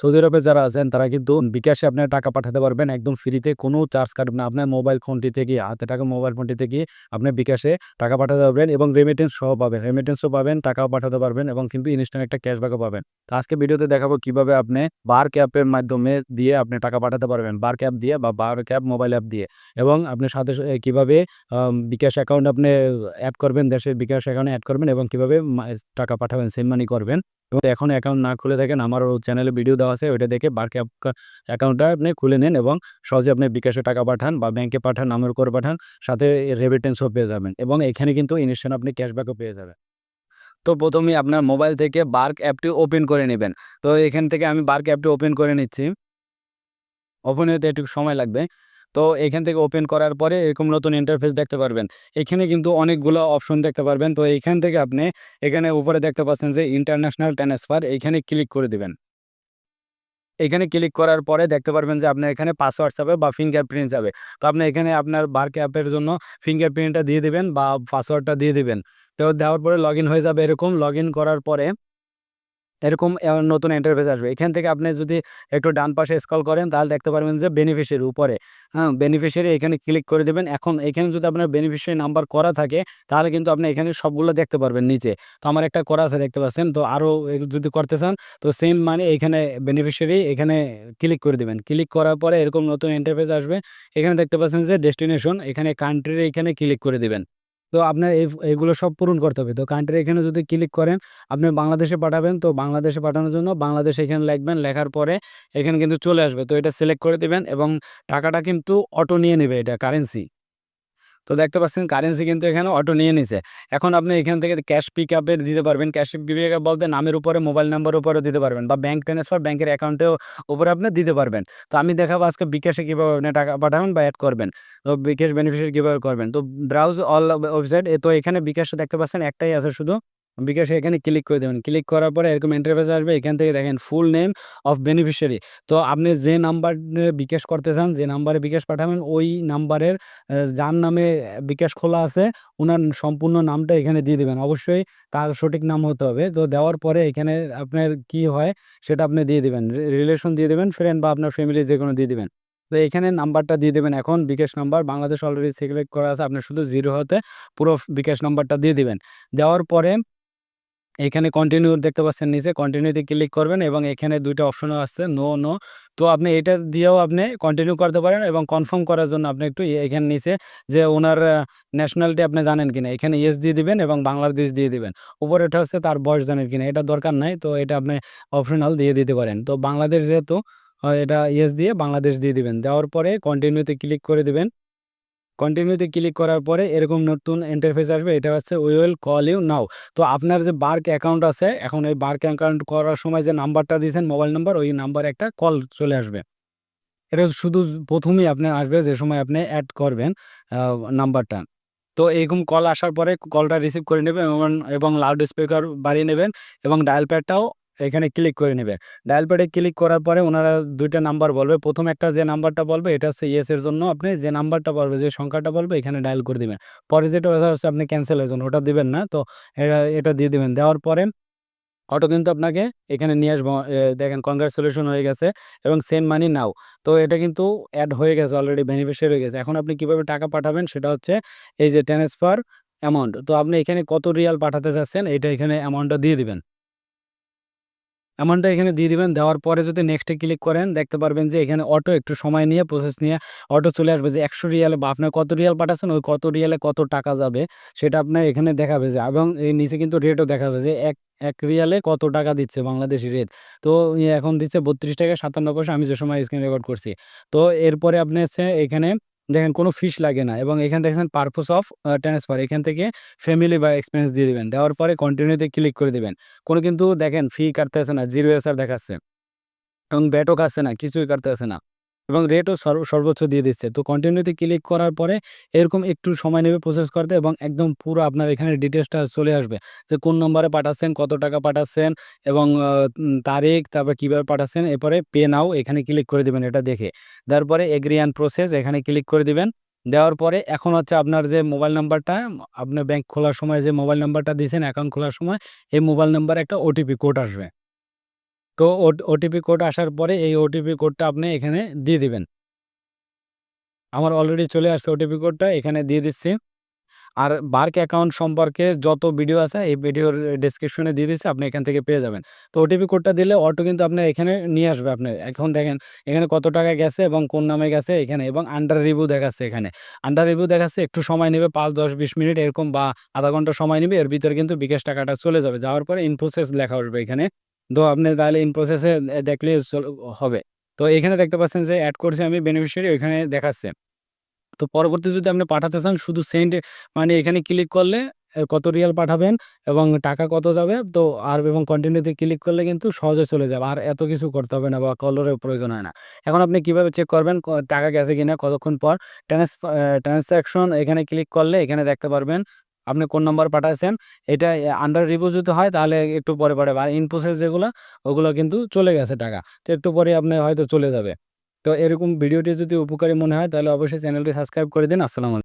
Saudi আরবে যারা আছেন, তারা কিন্তু বিকাশে আপনার টাকা পাঠাতে পারবেন। একদম ফ্রিতে কোনো চার্জ কাটবে না। আপনার মোবাইল ফোনটি থেকে, হাতে টাকা মোবাইল ফোনটি থেকে আপনি বিকাশে টাকা পাঠাতে পারবেন এবং রেমিটেন্স সহ পাবেন। রেমিটেন্সও পাবেন, টাকাও পাঠাতে পারবেন এবং কিন্তু ইনস্ট্যান্ট একটা ক্যাশব্যাকও পাবেন। তো আজকে ভিডিওতে দেখাবো কীভাবে আপনি বার অ্যাপের মাধ্যমে দিয়ে আপনি টাকা পাঠাতে পারবেন। বার অ্যাপ দিয়ে বা বার অ্যাপ মোবাইল অ্যাপ দিয়ে এবং আপনি সাথে সাথে কীভাবে বিকাশ অ্যাকাউন্ট আপনি অ্যাড করবেন, দেশের বিকাশ অ্যাকাউন্টে অ্যাড করবেন এবং কীভাবে টাকা পাঠাবেন সেম মানি করবেন। এবং এখন অ্যাকাউন্ট না খুলে থাকেন আমার চ্যানেলে ভিডিও দেওয়া আছে, ওইটা দেখে অ্যাপ অ্যাকাউন্টটা আপনি খুলে নেন এবং সহজে আপনি বিকাশে টাকা পাঠান বা ব্যাংকে পাঠান নামের করে পাঠান, সাথে রেমিটেন্সও পেয়ে যাবেন এবং এখানে কিন্তু ইনস্ট্যান্ট আপনি ক্যাশব্যাকও পেয়ে যাবেন। তো প্রথমেই আপনার মোবাইল থেকে বার্ক অ্যাপটি ওপেন করে নেবেন। তো এখান থেকে আমি বার্ক অ্যাপটি ওপেন করে নিচ্ছি। ওপেন হতে একটু সময় লাগবে। তো এখান থেকে ওপেন করার পরে এরকম নতুন ইন্টারফেস দেখতে পারবেন। এখানে কিন্তু অনেকগুলো অপশন দেখতে পারবেন। তো এইখান থেকে আপনি এখানে উপরে দেখতে পাচ্ছেন যে ইন্টারন্যাশনাল ট্রান্সফার এইখানে ক্লিক করে দিবেন। এখানে ক্লিক করার পরে দেখতে পারবেন যে আপনার এখানে পাসওয়ার্ড যাবে বা ফিঙ্গারপ্রিন্ট যাবে। তো আপনি এখানে আপনার বার অ্যাপের জন্য ফিঙ্গারপ্রিন্টটা দিয়ে দিবেন বা পাসওয়ার্ডটা দিয়ে দিবেন। তো দেওয়ার পরে লগ হয়ে যাবে এরকম। লগ করার পরে এরকম নতুন ইন্টারফেস আসবে। এখান থেকে আপনি যদি একটু ডান পাশে স্কল করেন তাহলে দেখতে পারবেন যে বেনিফিশিয়ারি উপরে, হ্যাঁ? বেনিফিশিয়ারি এখানে ক্লিক করে দিবেন। এখন এখানে যদি আপনার বেনিফিশিয়ারি নাম্বার করা থাকে তাহলে কিন্তু আপনি এখানে সবগুলো দেখতে পারবেন নিচে। তো আমার একটা করা আছে দেখতে পাচ্ছেন। তো আরও যদি করতে চান তো সেম মানে এখানে বেনিফিশিয়ারি এখানে ক্লিক করে দিবেন। ক্লিক করার পরে এরকম নতুন ইন্টারফেস আসবে। এখানে দেখতে পাচ্ছেন যে ডেস্টিনেশন এখানে কান্ট্রির এখানে ক্লিক করে দিবেন। তো আপনার এই এগুলো সব পূরণ করতে হবে। তো কান্ট্রি এখানে যদি ক্লিক করেন, আপনি বাংলাদেশে পাঠাবেন তো বাংলাদেশে পাঠানোর জন্য বাংলাদেশে এখানে লিখবেন। লেখার পরে এখানে কিন্তু চলে আসবে। তো এটা সিলেক্ট করে দেবেন এবং টাকাটা কিন্তু অটো নিয়ে নেবে এটা কারেন্সি। তো দেখতে পাচ্ছেন কারেন্সি কিন্তু এখানে অটো নিয়ে নিছে। এখন আপনি এখান থেকে ক্যাশ পিক আপে দিতে পারবেন। ক্যাশ পিকআপ বলতে নামের উপরে মোবাইল নাম্বার উপরেও দিতে পারবেন বা ব্যাঙ্ক ট্রান্সফার ব্যাঙ্কের অ্যাকাউন্টেও উপরে আপনি দিতে পারবেন। তো আমি দেখাবো আজকে বিকাশে কীভাবে আপনি টাকা পাঠাবেন বা অ্যাড করবেন। তো বিকাশ বেনিফিশিয়ারি কীভাবে করবেন। তো ব্রাউজ অল ওয়েবসাইট তো এখানে বিকাশে দেখতে পাচ্ছেন একটাই আছে শুধু। বিকাশে এখানে ক্লিক করে দেবেন। ক্লিক করার পরে এরকম ইন্টারফেস আসবে। এখান থেকে দেখেন ফুল নেম অফ বেনিফিশিয়ারি। তো আপনি যে নাম্বার বিকাশ করতে চান, যে নাম্বারে বিকাশ পাঠাবেন ওই নাম্বারের যার নামে বিকাশ খোলা আছে উনার সম্পূর্ণ নামটা এখানে দিয়ে দিবেন। অবশ্যই তার সঠিক নাম হতে হবে। তো দেওয়ার পরে এখানে আপনার কি হয় সেটা আপনি দিয়ে দিবেন। রিলেশন দিয়ে দেবেন ফ্রেন্ড বা আপনার ফ্যামিলি যে কোনো দিয়ে দেবেন তো এখানে নাম্বারটা দিয়ে দেবেন এখন Bkash number Bangladesh already select করা আছে। আপনি শুধু জিরো হতে পুরো বিকাশ নাম্বারটা দিয়ে দিবেন। দেওয়ার পরে এখানে কন্টিনিউ দেখতে পাচ্ছেন নিচে কন্টিনিউতে ক্লিক করবেন এবং এখানে ২ টা অপশনও আসছে নো, নো। তো আপনি এটা দিয়েও আপনি কন্টিনিউ করতে পারেন এবং কনফার্ম করার জন্য আপনি একটু এখানে নিচে যে ওনার ন্যাশনালিটি আপনি জানেন কিনা এখানে ইয়েস দিয়ে দিবেন এবং বাংলাদেশ দিয়ে দিবেন। উপরেরটা হচ্ছে তার বয়স জানেন কিনা এটা দরকার নাই। তো এটা আপনি অপশনাল দিয়ে দিতে পারেন। তো বাংলাদেশ যেহেতু এটা ইয়েস দিয়ে বাংলাদেশ দিয়ে দিবেন। দেওয়ার পরে কন্টিনিউতে ক্লিক করে দিবেন। কন্টিনিউতে ক্লিক করার পরে এরকম নতুন ইন্টারফেস আসবে। এটা হচ্ছে we will call you now. তো আপনার যে বার্ক অ্যাকাউন্ট আছে, এখন ওই বার্ক অ্যাকাউন্ট করার সময় যে নাম্বারটা দিয়েছেন মোবাইল নাম্বার ওই নাম্বারে একটা কল চলে আসবে। এটা শুধু ১ম এই আপনার আসবে যে সময় আপনি অ্যাড করবেন নাম্বারটা। তো এরকম কল আসার পরে কলটা রিসিভ করে নেবেন এবং লাউড স্পিকার বাড়িয়ে নেবেন এবং ডায়াল প্যাডটাও এখানে ক্লিক করে নেবে ডায়াল প্যাডে ক্লিক করার পরে ওনারা দুইটা নাম্বার বলবে। প্রথম একটা যে নাম্বারটা বলবে, এটা হচ্ছে ইয়েস এর জন্য আপনি যে নাম্বারটা বলবে, যে সংখ্যাটা বলবে, এখানে ডায়াল করে দিবেন। পরে যেটা হচ্ছে আপনি ক্যানসেল এর জন্য, ওটা দিবেন না। তো এটা এটা দিয়ে দিবেন। দেওয়ার পরে অটো কিন্তু আপনাকে এখানে নিয়ে আসব। দেখেন কনগ্রাচুলেশন হয়ে গেছে এবং সেন্ড মানি নাও। তো এটা কিন্তু অ্যাড হয়ে গেছে অলরেডি বেনিফিশিয়ারি হয়ে গেছে। এখন আপনি কীভাবে টাকা পাঠাবেন সেটা হচ্ছে এই যে ট্রান্সফার অ্যামাউন্ট। তো আপনি এখানে কত রিয়াল পাঠাতে চাচ্ছেন, এটা এখানে অ্যামাউন্টটা দিয়ে দিবেন। অ্যামাউন্টটা এখানে দিয়ে দিবেন। দেওয়ার পরে যদি নেক্সটে ক্লিক করেন, দেখতে পারবেন যে এখানে অটো একটু সময় নিয়ে প্রসেস নিয়ে অটো চলে আসবে যে ১০০ রিয়ালে বা আপনার কত রিয়াল পাঠাচ্ছেন, ওই কত রিয়ালে কত টাকা যাবে, সেটা আপনার এখানে দেখাবে যে, এবং এই নিচে কিন্তু রেটও দেখাবে যে এক এক রিয়ালে কত টাকা দিচ্ছে বাংলাদেশী রেট। তো এখন দিচ্ছে ৳৩২.৫৭ আমি যে সময় স্ক্রিন রেকর্ড করছি। তো এরপরে আপনি হচ্ছে এখানে দেখেন কোনো ফিস লাগে না এবং এখান দেখেন পারপোস অফ ট্রান্সফার এখান থেকে ফ্যামিলি বা এক্সপেন্স দিয়ে দেবেন। দেওয়ার পরে কন্টিনিউতে ক্লিক করে দেবেন। কোনো কিন্তু দেখেন ফি কাটতে কাটতেছে না, জিরো এসআর দেখাচ্ছে। এবং ব্যাটও কাটছে না, কিছুই কাটতে কাটতেছে না। এবং রেটও সর্ব সর্বোচ্চ দিয়ে দিচ্ছে। তো কন্টিনিউতে ক্লিক করার পরে এরকম একটু সময় নেবে প্রসেস করতে এবং একদম পুরো আপনার এখানে ডিটেলসটা চলে আসবে। যে কোন নম্বরে পাঠাচ্ছেন, কত টাকা পাঠাচ্ছেন এবং তারিখ তারপর কীভাবে পাঠাচ্ছেন। এরপরে পে নাও এখানে ক্লিক করে দিবেন এটা দেখে। তারপরে পরে এগ্রি অ্যান্ড প্রসেস এখানে ক্লিক করে দিবেন। দেওয়ার পরে এখন হচ্ছে আপনার যে মোবাইল নাম্বারটা আপনার ব্যাংক খোলার সময় যে মোবাইল নাম্বারটা দিয়েছেন অ্যাকাউন্ট খোলার সময় এই মোবাইল নাম্বারে একটা ওটিপি কোড আসবে। তো ওটিপি কোড আসার পরে এই ওটিপি কোডটা আপনি এখানে দিয়ে দিবেন। আমার অলরেডি চলে আসছে ওটিপি কোডটা এখানে দিয়ে দিচ্ছি। আর বার্ক অ্যাকাউন্ট সম্পর্কে যত ভিডিও আছে, এই ভিডিওর ডেসক্রিপশনে দিয়ে দিচ্ছি, আপনি এখান থেকে পেয়ে যাবেন। তো ওটিপি কোডটা দিলে অটো কিন্তু আপনার এখানে নিয়ে আসবে আপনি। এখন দেখেন, এখানে কত টাকা গেছে এবং কোন নামে গেছে এখানে এবং আন্ডার রিভিউ দেখাচ্ছে এখানে। আন্ডার রিভিউ দেখাচ্ছে, একটু সময় নেবে, পাঁচ, দশ, বিশ মিনিট এরকম বা আধা ঘণ্টা সময় নেবে, এর ভিতরে কিন্তু বিকাশ টাকাটা চলে যাবে। যাওয়ার পরে ইন প্রসেস লেখা আসবে এখানে। তো আপনি তাহলে ইন প্রসেসে দেখলে হবে। তো এখানে দেখতে পাচ্ছেন যে অ্যাড করছি আমি বেনিফিশিয়ারি ওইখানে দেখাচ্ছে। তো পরবর্তী যদি আপনি পাঠাতে চান, শুধু সেন্ড মানে এখানে ক্লিক করলে কত রিয়াল পাঠাবেন এবং টাকা কত যাবে, তো আর এবং কন্টিনিউতে ক্লিক করলে কিন্তু সহজে চলে যাবে। আর এত কিছু করতে হবে না বা কলরের প্রয়োজন হয় না। এখন আপনি কীভাবে চেক করবেন টাকা গেছে কিনা, কতক্ষণ পর? ট্রান্স ট্রান্সাকশন এখানে ক্লিক করলে এখানে দেখতে পারবেন আপনি কোন নম্বর পাঠাইছেন, এটা আন্ডার রিভিউ যদি হয়, তাহলে একটু পরে পরে আর ইন যেগুলো, ওগুলো কিন্তু চলে গেছে টাকা। তো একটু পরে আপনি হয়তো চলে যাবে। তো এরকম ভিডিওটি যদি উপকারী মনে হয়, তাহলে অবশ্যই চ্যানেলটি সাবস্ক্রাইব করে দিন। আসসালামু